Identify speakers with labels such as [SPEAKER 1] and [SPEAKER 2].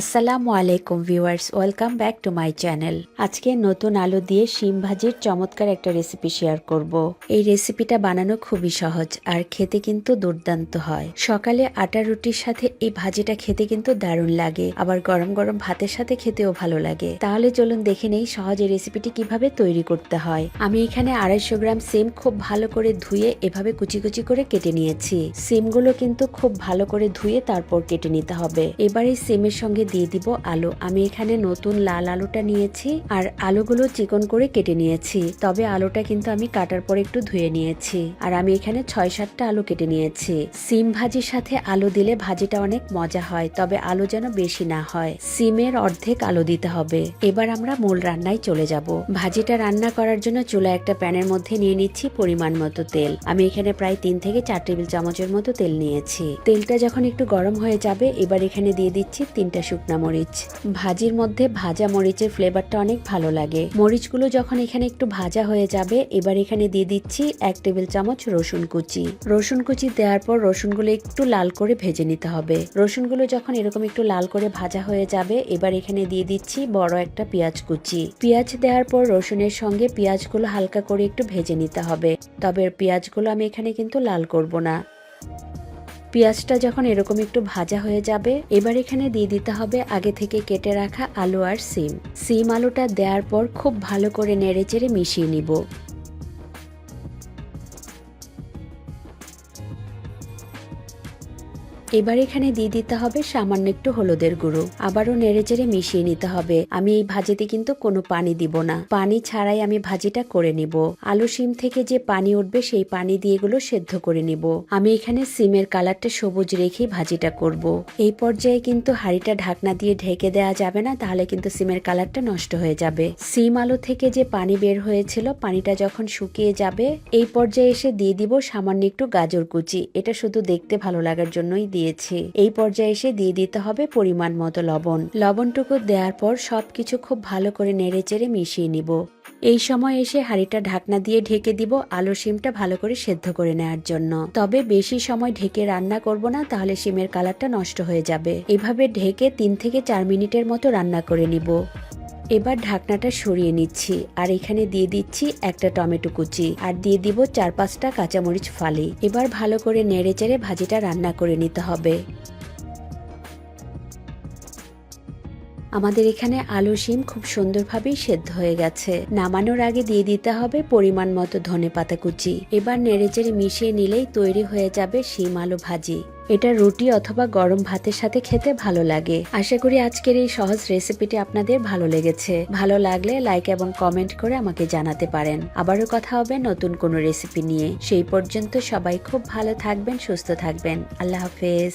[SPEAKER 1] আসসালামু আলাইকুম viewers, welcome back to my channel. আজকে নতুন আলু দিয়ে শিম ভাজির চমৎকার একটা রেসিপি শেয়ার করব। এই রেসিপিটা বানানো খুবই সহজ আর খেতে কিন্তু দুর্দান্ত হয়। সকালে আটা রুটির সাথে এই ভাজিটা খেতে কিন্তু দারুণ লাগে, আবার গরম গরম ভাতের সাথে খেতেও ভালো লাগে। তাহলে চলুন দেখে নেই সহজ এই রেসিপিটি কীভাবে তৈরি করতে হয়। আমি এখানে আড়াইশো গ্রাম সিম খুব ভালো করে ধুয়ে এভাবে কুচি কুচি করে কেটে নিয়েছি। সিমগুলো কিন্তু খুব ভালো করে ধুয়ে তারপর কেটে নিতে হবে। এবার এই সিমের সঙ্গে দিয়ে দিব আলু। আমি এখানে নতুন লাল আলুটা নিয়েছি আর আলুগুলো চিকন করে কেটে নিয়েছি। তবে আলুটা কিন্তু আমি কাটার পর একটু ধুয়ে নিয়েছি। আর আমি এখানে ছয় সাতটা আলু কেটে নিয়েছি। সিম ভাজির সাথে আলু দিলে ভাজিটা অনেক মজা হয়, তবে আলু যেন বেশি না হয়। সিমের অর্ধেক আলু দিতে হবে। এবার আমরা মূল রান্নায় চলে যাব। ভাজিটা রান্না করার জন্য চুলা একটা প্যানের মধ্যে নিয়ে নিচ্ছি পরিমাণ মতো তেল। আমি এখানে প্রায় তিন থেকে চার টেবিল চামচের মতো তেল নিয়েছি। তেলটা যখন একটু গরম হয়ে যাবে, এবার এখানে দিয়ে দিচ্ছি তিনটা শুকনা মরিচ। ভাজির মধ্যে ভাজা মরিচের ফ্লেভারটা অনেক ভালো লাগে। মরিচগুলো যখন এখানে একটু ভাজা হয়ে যাবে, এবার এখানে দিয়ে দিচ্ছি এক টেবিল চামচ রসুন কুচি। রসুন কুচি দেওয়ার পর রসুনগুলো একটু লাল করে ভেজে নিতে হবে। রসুনগুলো যখন এরকম একটু লাল করে ভাজা হয়ে যাবে, এবার এখানে দিয়ে দিচ্ছি বড় একটা পেঁয়াজ কুচি। পেঁয়াজ দেওয়ার পর রসুনের সঙ্গে পেঁয়াজগুলো হালকা করে একটু ভেজে নিতে হবে। তবে পেঁয়াজগুলো আমি এখানে কিন্তু লাল করব না। পেঁয়াজটা যখন এরকম একটু ভাজা হয়ে যাবে, এবার এখানে দিয়ে দিতে হবে আগে থেকে কেটে রাখা আলু আর সিম। সিম আলুটা দেওয়ার পর খুব ভালো করে নেড়েচেড়ে মিশিয়ে নিব। এবার এখানে দিয়ে দিতে হবে সামান্য একটু হলুদের গুঁড়ো। আবারও নেড়েচেড়ে মিশিয়ে নিতে হবে। আমি এই ভাজিতে কিন্তু কোনো পানি দিব না। পানি ছাড়াই আমি ভাজিটা করে নিব। আলু সিম থেকে যে পানি উঠবে সেই পানি দিয়ে এগুলো সেদ্ধ করে নিব। আমি এখানে সিমের কালারটা সবুজ রেখেই ভাজিটা করব। এই পর্যায়ে কিন্তু হাঁড়িটা ঢাকনা দিয়ে ঢেকে দেওয়া যাবে না, তাহলে কিন্তু সিমের কালারটা নষ্ট হয়ে যাবে। সিম আলু থেকে যে পানি বের হয়েছিল, পানিটা যখন শুকিয়ে যাবে, এই পর্যায়ে এসে দিয়ে দিব সামান্য একটু গাজর কুচি। এটা শুধু দেখতে ভালো লাগার জন্যই দিয়েছি। এই পর্যায়ে এসে দিয়ে দিতে হবে পরিমাণ মতো লবণ। লবণটুকু দেওয়ার পর সবকিছু খুব ভালো করে নেড়ে চেড়ে মিশিয়ে নিব। এই সময় এসে হাঁড়িটা ঢাকনা দিয়ে ঢেকে দিব আলু শিমটা ভালো করে সেদ্ধ করে নেওয়ার জন্য। তবে বেশি সময় ঢেকে রান্না করব না, তাহলে শিমের কালারটা নষ্ট হয়ে যাবে। এভাবে ঢেকে তিন থেকে চার মিনিটের মতো রান্না করে নিব। এবার ঢাকনাটা সরিয়ে নিচ্ছি, আর এখানে দিয়ে দিচ্ছি একটা টমেটো কুচি, আর দিয়ে দিব চার পাঁচটা কাঁচামরিচ ফালি। এবার ভালো করে নেড়ে চেড়ে ভাজিটা রান্না করে নিতে হবে। আমাদের এখানে আলু শিম খুব সুন্দরভাবেই সেদ্ধ হয়ে গেছে। নামানোর আগে দিয়ে দিতে হবে পরিমাণ মতো ধনে পাতা কুচি। এবার নেড়েচেড়ে মিশিয়ে নিলেই তৈরি হয়ে যাবে শিম আলু ভাজি। এটা রুটি অথবা গরম ভাতের সাথে খেতে ভালো লাগে। আশা করি আজকের এই সহজ রেসিপিটি আপনাদের ভালো লেগেছে। ভালো লাগলে লাইক এবং কমেন্ট করে আমাকে জানাতে পারেন। আবারও কথা হবে নতুন কোনো রেসিপি নিয়ে। সেই পর্যন্ত সবাই খুব ভালো থাকবেন, সুস্থ থাকবেন। আল্লাহ হাফেজ।